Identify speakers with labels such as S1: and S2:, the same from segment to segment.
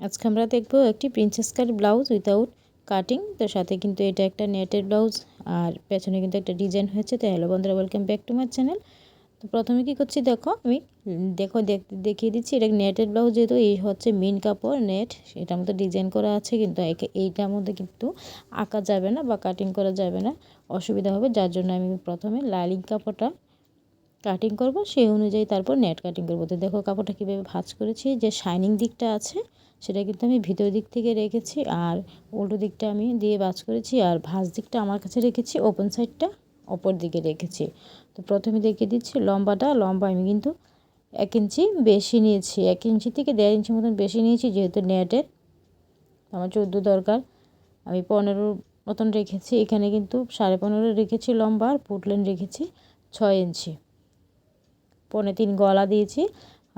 S1: আজকে আমরা দেখব একটি princess cut blouse without cutting তো সাথে কিন্তু এটা একটা নেটের ব্লাউজ আর পেছনে কিন্তু একটা ডিজাইন হয়েছে, তো হ্যালো বন্ধুরা welcome back to my channel তো প্রথমে কি করছি দেখো, আমি দেখো দেখিয়ে দিচ্ছি, এটা নেটের ব্লাউজ যেহেতু, এই হচ্ছে মিন কাপড় নেট এটার মধ্যে ডিজাইন করা আছে, কিন্তু এইটার মধ্যে কিন্তু আঁকা যাবে না বা কাটিং করা যাবে না, অসুবিধা হবে, যার জন্য আমি প্রথমে লাইলিং কাপড়টা কাটিং করব, সেই অনুযায়ী তারপর নেট কাটিং করব। তো দেখো কাপড়টা কীভাবে ভাজ করেছি, যে শাইনিং দিকটা আছে, সেটা কিন্তু আমি ভিতর দিক থেকে রেখেছি আর উল্টো দিকটা আমি দিয়ে বাজ করেছি আর ভাঁজ দিকটা আমার কাছে রেখেছি ওপেন সাইডটা অপর দিকে রেখেছি। তো প্রথমে দেখিয়ে দিচ্ছি লম্বাটা, লম্বা আমি কিন্তু এক ইঞ্চি বেশি নিয়েছি, এক ইঞ্চি থেকে দেড় ইঞ্চি মতন বেশি নিয়েছি যেহেতু নেটের আমার চোদ্দ দরকার, আমি পনেরো মতন রেখেছি, এখানে কিন্তু সাড়ে পনেরো রেখেছি লম্বা আর পুটলেন রেখেছি ছয় ইঞ্চি। পনে তিন গলা দিয়েছি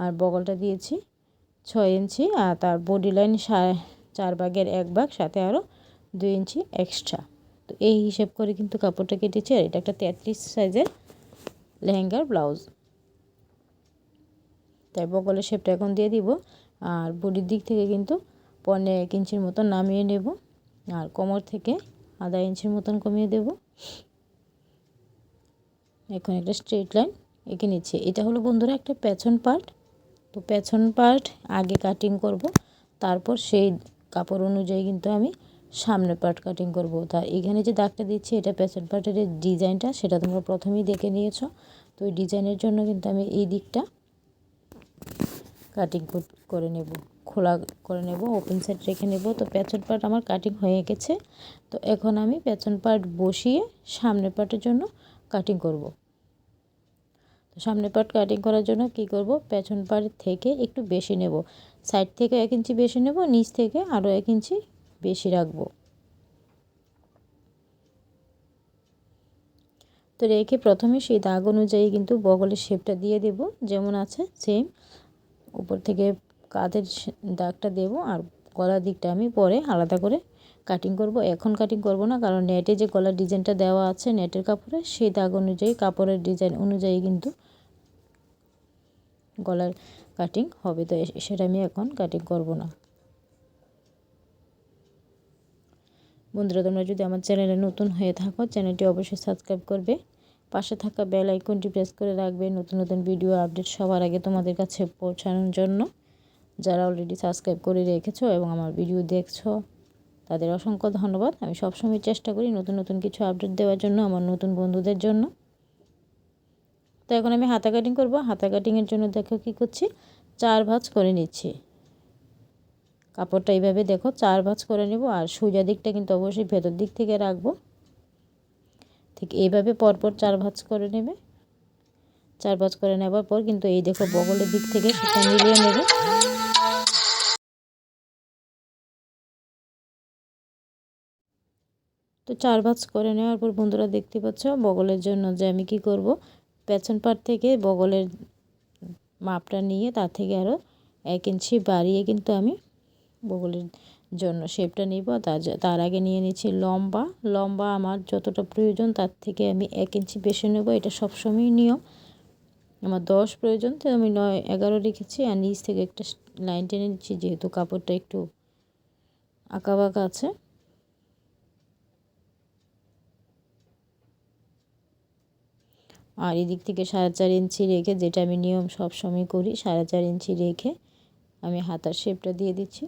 S1: আর বগলটা দিয়েছি ছয় ইঞ্চি আর তার বডি লাইন চার ভাগের এক ভাগ, সাথে আরও দুই ইঞ্চি এক্সট্রা তো এই হিসেব করে কিন্তু কাপড়টা কেটেছি আর এটা একটা তেত্রিশ সাইজের লেহেঙ্গার ব্লাউজ। তাই বগলের শেপটা এখন দিয়ে দিব আর বডির দিক থেকে কিন্তু পনেরো এক ইঞ্চির মতন নামিয়ে নেব আর কোমর থেকে আধা ইঞ্চির মতন কমিয়ে দেব। এখন একটা স্ট্রেট লাইন এঁকে নিচ্ছে। এটা হলো বন্ধুরা একটা পেছন পার্ট। তো পেছন পার্ট আগে কাটিং করব, তারপর সেই কাপড় অনুযায়ী কিন্তু আমি সামনে পার্ট কাটিং করব। তা এখানে যে দাগটা দিচ্ছি, এটা পেছন পার্টের ডিজাইনটা, সেটা তোমরা প্রথমেই দেখে নিয়েছো। তো ওই ডিজাইনের জন্য কিন্তু আমি এই দিকটা কাটিং করে নেব, খোলা করে নেব ওপেন সাইড রেখে নেব। তো পেছন পার্ট আমার কাটিং হয়ে গেছে তো এখন আমি পেছন পার্ট বসিয়ে সামনে পার্টের জন্য কাটিং করব। সামনে পার্ট কাটিং করার জন্য কি করব? পেছন পার্ট থেকে একটু বেশি নেব। সাইড থেকে এক ইঞ্চি বেশি নেব, নিচ থেকে আরও এক ইঞ্চি বেশি রাখব। তো রেখে প্রথমে সেই দাগ অনুযায়ী কিন্তু বগলের শেপটা দিয়ে দেব। যেমন আছে সেম উপর থেকে কাঁধের দাগটা দেব আর গলার দিকটা আমি পরে আলাদা করে কাটিং করব, এখন কাটিং করব না, কারণ নেটে যে গলার ডিজাইনটা দেওয়া আছে নেটের কাপড়ে, সেই দাগ অনুযায়ী, কাপড়ের ডিজাইন অনুযায়ী কিন্তু গলার কাটিং হবে। তো সেটা আমি এখন কাটিং করব না। বন্ধুরা, তোমরা যদি আমার চ্যানেলে নতুন হয়ে থাকো, চ্যানেলটি অবশ্যই সাবস্ক্রাইব করবে। পাশে থাকা বেল আইকনটি প্রেস করে রাখবে, নতুন নতুন ভিডিও আপডেট সবার আগে তোমাদের কাছে পৌঁছানোর জন্য। যারা অলরেডি সাবস্ক্রাইব করে রেখেছো এবং আমার ভিডিও দেখছ তাদের অসংখ্য ধন্যবাদ। আমি সবসময় চেষ্টা করি নতুন নতুন কিছু আপডেট দেওয়ার জন্য আমার নতুন বন্ধুদের জন্য। তো এখন আমি হাতা কাটিং করব। হাতা কাটিংয়ের জন্য দেখো কী করছি? চার ভাঁজ করে নিচ্ছি। কাপড়টা এইভাবে দেখো, চার ভাঁজ করে নেব আর সোজা দিকটা কিন্তু অবশ্যই ভেতর দিক থেকে রাখব। ঠিক এইভাবে পরপর চার ভাঁজ করে নেবে। চার ভাঁজ করে নেবার পর কিন্তু এই দেখো বগলের দিক থেকে সেটা মিলিয়ে নেবে। তো চার ভাঁজ করে নেওয়ার পর বন্ধুরা দেখতে পাচ্ছ বগলের জন্য যে আমি কি করব? পেছন পাট থেকে বগলের মাপটা নিয়ে তার থেকে আরও এক ইঞ্চি বাড়িয়ে কিন্তু আমি বগলের জন্য শেপটা নিব। তার তার আগে নিয়ে নিচ্ছি লম্বা। লম্বা আমার যতটা প্রয়োজন তার থেকে আমি এক ইঞ্চি বেশি নেব। এটা সবসময়ই নিয়ম। আমার দশ প্রয়োজন, তো আমি নয়, এগারো রেখেছি। আর নিচ থেকে একটা লাইন টেনে নিচ্ছি, যেহেতু কাপড়টা একটু আঁকা বাঁকা আছে। আর এদিক থেকে সাড়ে চার ইঞ্চি রেখে যেটা আমি নিয়ম সব সময় করি, সাড়ে চার ইঞ্চি রেখে আমি হাতার শেপটা দিয়ে দিচ্ছি।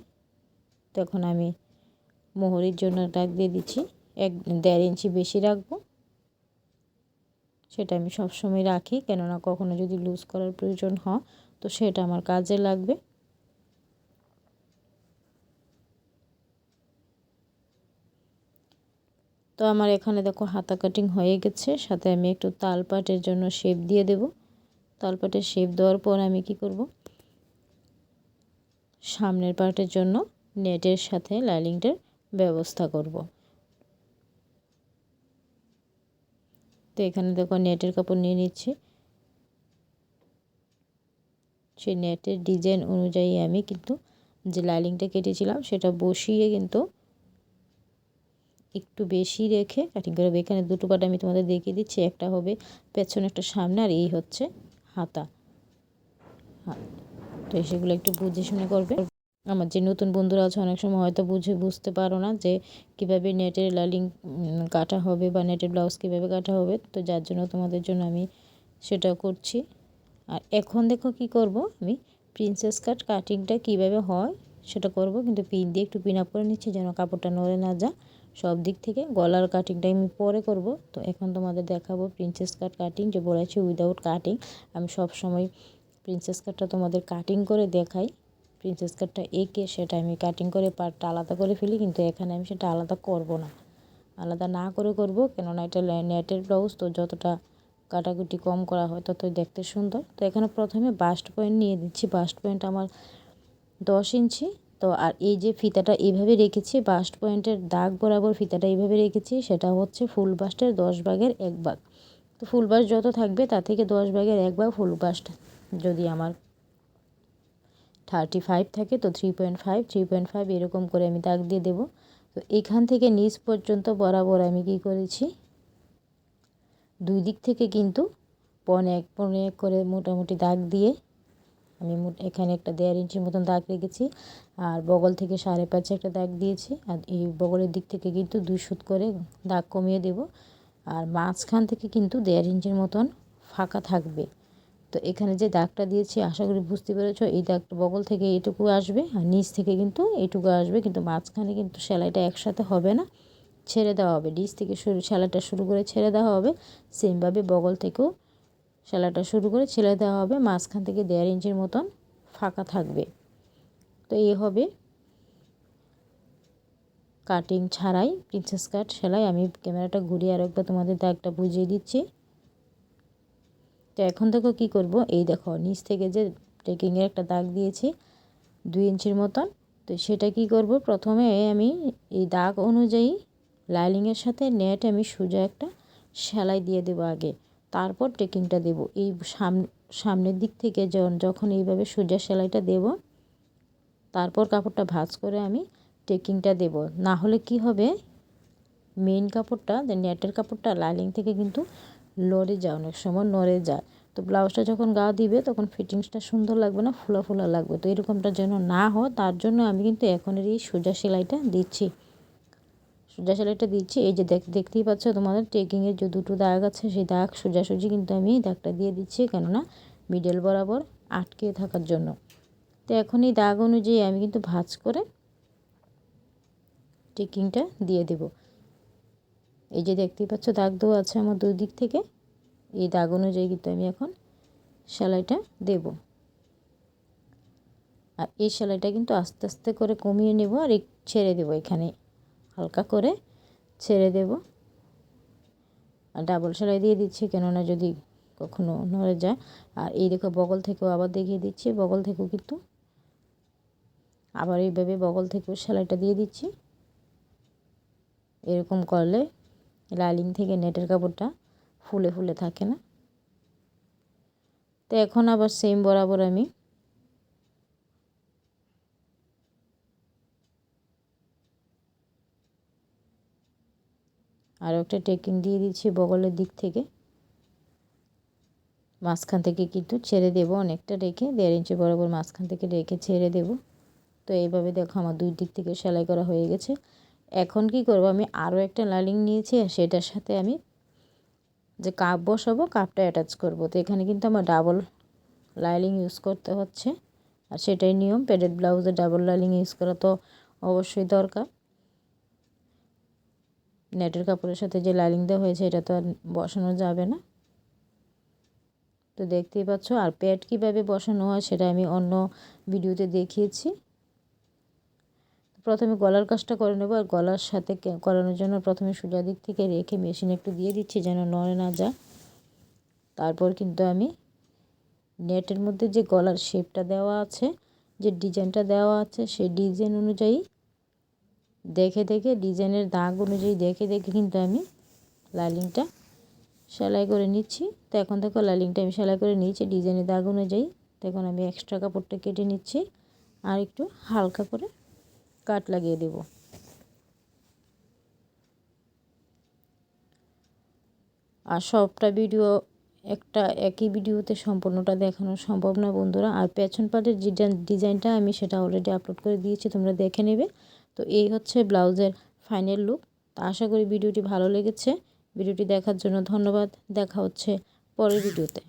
S1: তখন আমি মোহরের জন্য ডাক দিয়ে দিচ্ছি। এক দেড় ইঞ্চি বেশি রাখব। সেটা আমি সবসময় রাখি। কেননা কখনো যদি লুজ করার প্রয়োজন হয়, তো সেটা আমার কাজে লাগবে। তো আমার এখানে দেখো হাতা কাটিং হয়ে গেছে, সাথে আমি একটু তালপাটের জন্য শেপ দিয়ে দেব। তালপাটের শেপ দেওয়ার পর আমি কি করব? সামনের পার্টের জন্য নেটের সাথে লাইলিংটার ব্যবস্থা করব। তো এখানে দেখো নেটের কাপড় নিয়ে নিচ্ছি। সেই নেটের ডিজাইন অনুযায়ী আমি কিন্তু যে লাইলিংটা কেটেছিলাম, সেটা বসিয়ে কিন্তু একটু বেশি রেখে কাটিং করে এখানে দুটো পাট আমি তোমাদের দেখিয়ে দিচ্ছি। একটা হবে পেছনে, একটা সামনে, আর এই হচ্ছে হাতা। তো সেগুলো একটু বুঝে শুনে করবে। আমার যে নতুন বন্ধুরা আছে, অনেক সময় হয়তো বুঝে বুঝতে পারো না যে কীভাবে নেটের লাইলিং কাটা হবে বা নেটের ব্লাউজ কীভাবে কাটা হবে। তো যার জন্য তোমাদের জন্য আমি সেটা করছি। আর এখন দেখো কি করব আমি প্রিন্সেস কাট কাটিংটা কীভাবে হয় সেটা করব। কিন্তু পিন দিয়ে একটু পিন আপ করে নিচ্ছি যেন কাপড়টা নড়ে না যা সব দিক থেকে গলার কাটিংটা আমি পরে করব। তো এখন তোমাদের দেখাবো প্রিন্সেস কাট কাটিং যে বলেছি উইদাউট কাটিং আমি সব সময় প্রিন্সেস কাটটা তোমাদের কাটিং করে দেখাই। প্রিন্সেস কাটটা এঁকে সেটা আমি কাটিং করে পার্টটা আলাদা করে ফেলি, কিন্তু এখানে আমি সেটা আলাদা করব না। আলাদা না করে করব, কেননা এটা নেটের ব্লাউজ তো যতটা কাটাকুটি কম করা হয় ততই দেখতে সুন্দর। তো এখানে প্রথমে বাস্ট পয়েন্ট নিয়ে দিচ্ছি বাস্ট পয়েন্ট আমার দশ ইঞ্চি তো আর এই যে ফিতাটা এইভাবে রেখেছি বাস্ট পয়েন্টের দাগ বরাবর ফিতাটা এইভাবে রেখেছি, সেটা হচ্ছে ফুল বাস্টের দশ ভাগের এক ভাগ। তো ফুল বাস্ট যত থাকবে তা থেকে দশ ভাগের এক ভাগ ফুল বাস্ট। যদি আমার থার্টি ফাইভ থাকে, তো three point five three point five এরকম করে আমি দাগ দিয়ে দেবো। তো এখান থেকে নিচ পর্যন্ত বরাবর আমি কি করেছি, দুই দিক থেকে কিন্তু পনে এক পনে এক করে মোটামুটি দাগ দিয়ে আমি এখানে একটা দেড় ইঞ্চির মতন দাগ রেখেছি, আর বগল থেকে সাড়ে পাঁচে একটা দাগ দিয়েছি, আর এই বগলের দিক থেকে কিন্তু দুই সুত করে দাগ কমিয়ে দেব, আর মাঝখান থেকে কিন্তু দেড় ইঞ্চির মতন ফাঁকা থাকবে। তো এখানে যে দাগটা দিয়েছি, আশা করি বুঝতে পেরেছ, এই দাগটা বগল থেকে এটুকু আসবে, আর নিচ থেকে কিন্তু এটুকু আসবে, কিন্তু মাঝখানে কিন্তু সেলাইটা একসাথে হবে না, ছেড়ে দেওয়া হবে। নিচ থেকে শুরু, সেলাইটা শুরু করে ছেড়ে দেওয়া হবে, সেমভাবে বগল থেকেও সেলাইটা শুরু করে ছেড়ে দেওয়া হবে মাঝখান থেকে দেড় ইঞ্চির মতন ফাঁকা থাকবে। তো এই হবে কাটিং ছাড়াই প্রিন্সেস কাট সেলাই। আমি ক্যামেরাটা ঘুরিয়ে আরেকবার তোমাদের দাগটা বুঝিয়ে দিচ্ছি। তো এখন দেখো কি করব? এই দেখো, নিচ থেকে যে ট্রেকিংয়ের একটা দাগ দিয়েছি দুই ইঞ্চির মতন। তো সেটা কি করব? প্রথমে আমি এই দাগ অনুযায়ী লাইলিংয়ের সাথে নেট আমি সোজা একটা সেলাই দিয়ে দেবো আগে। তারপর টেকিংটা দেব। এই সামনের দিক থেকে যখন এইভাবে সোজা সেলাইটা দেব, তারপর কাপড়টা ভাঁজ করে আমি টেকিংটা দেব। না হলে কি হবে, মেইন কাপড়টা নেটের কাপড়টা লাইলিং থেকে কিন্তু লড়ে যায়, অনেক সময় নড়ে যায়। তো ব্লাউজটা যখন গা দিবে, তখন ফিটিংসটা সুন্দর লাগবে না, ফোলা ফোলা লাগবে। তো এরকমটা যেন না হয়, তার জন্য আমি কিন্তু এখনের এই সোজা সেলাইটা দিচ্ছি। সোজা সেলাইটা দিচ্ছি। এই যে দেখ, দেখতেই পাচ্ছ তোমাদের টেকিংয়ের যে দুটো দাগ আছে, সেই দাগ সোজাসুজি কিন্তু আমি দাগটা দিয়ে দিচ্ছি, কেননা মিডল বরাবর আটকে থাকার জন্য। তো এখন এই দাগ অনুযায়ী আমি কিন্তু ভাজ করে টেকিংটা দিয়ে দেব। এই যে দেখতেই পাচ্ছ দাগ দেওয়া আছে আমার দুই দিক থেকে। এই দাগ অনুযায়ী কিন্তু আমি এখন সেলাইটা দেব। আর এই সেলাইটা কিন্তু আস্তে আস্তে করে কমিয়ে নেব আর ছেড়ে দেব এখানে হালকা করে ছেড়ে দেব। আর ডাবল সেলাই দিয়ে দিচ্ছি, কেননা যদি কখনো নড়ে যায়। আর এই দেখো বগল থেকেও আবার দেখিয়ে দিচ্ছি, বগল থেকেও কিন্তু আবার এইভাবে বগল থেকেও সেলাইটা দিয়ে দিচ্ছি। এরকম করলে লাইলিং থেকে নেটের কাপড়টা ফুলে ফুলে থাকে না। তো এখন আবার সেম বরাবর আমি আরও একটা টেকিং দিয়ে দিচ্ছি বগলের দিক থেকে। মাঝখান থেকে কিন্তু ছেড়ে দেবো অনেকটা রেখে, দেড় ইঞ্চি বরাবর মাঝখান থেকে রেখে ছেড়ে দেব। তো এইভাবে দেখো আমার দুই দিক থেকে সেলাই করা হয়ে গেছে। এখন কি করব, আমি আরও একটা লাইলিং নিয়েছি আর সেটার সাথে আমি যে কাপ বসাবো, কাপটা অ্যাটাচ করব। তো এখানে কিন্তু আমার ডাবল লাইলিং ইউজ করতে হচ্ছে। আর সেটাই নিয়ম প্যাডেড ব্লাউজে ডাবল লাইলিং ইউজ করা তো অবশ্যই দরকার। নেটের কাপড়ের সাথে যে লাইলিং দেওয়া হয়েছে, এটা তো আর বসানো যাবে না। তো দেখতেই পাচ্ছ, আর প্যাড কীভাবে বসানো হয় সেটা আমি অন্য ভিডিওতে দেখিয়েছি। প্রথমে গলার কাজটা করে নেব, আর গলার সাথে করানোর জন্য প্রথমে সোজা দিক থেকে রেখে মেশিন একটু দিয়ে দিচ্ছি যেন নড়ে না যা তারপর কিন্তু আমি নেটের মধ্যে যে গলার শেপটা দেওয়া আছে, যে ডিজাইনটা দেওয়া আছে, সেই ডিজাইন অনুযায়ী দেখে দেখে ডিজাইনের দাগ অনুযায়ী দেখে দেখে কিন্তু আমি লাইলিংটা সেলাই করে নিচ্ছি। তো এখন দেখো লাইলিংটা আমি সেলাই করে নিয়েছি, ডিজাইনের দাগ অনুযায়ী। তখন আমি এক্সট্রা কাপড়টা কেটে নিচ্ছি আর একটু হালকা করে কাট লাগিয়ে দেব। আর সবটা ভিডিও একটা একই ভিডিওতে সম্পূর্ণটা দেখানো সম্ভব না বন্ধুরা। আর পেছন পাটের যে ডিজাইনটা আমি সেটা অলরেডি আপলোড করে দিয়েছি, তোমরা দেখে নেবে। তো এই হচ্ছে ব্লাউজের ফাইনাল লুক তা আশা করি ভিডিওটি ভালো লেগেছে। ভিডিওটি দেখার জন্য ধন্যবাদ। দেখা হচ্ছে পরের ভিডিওতে।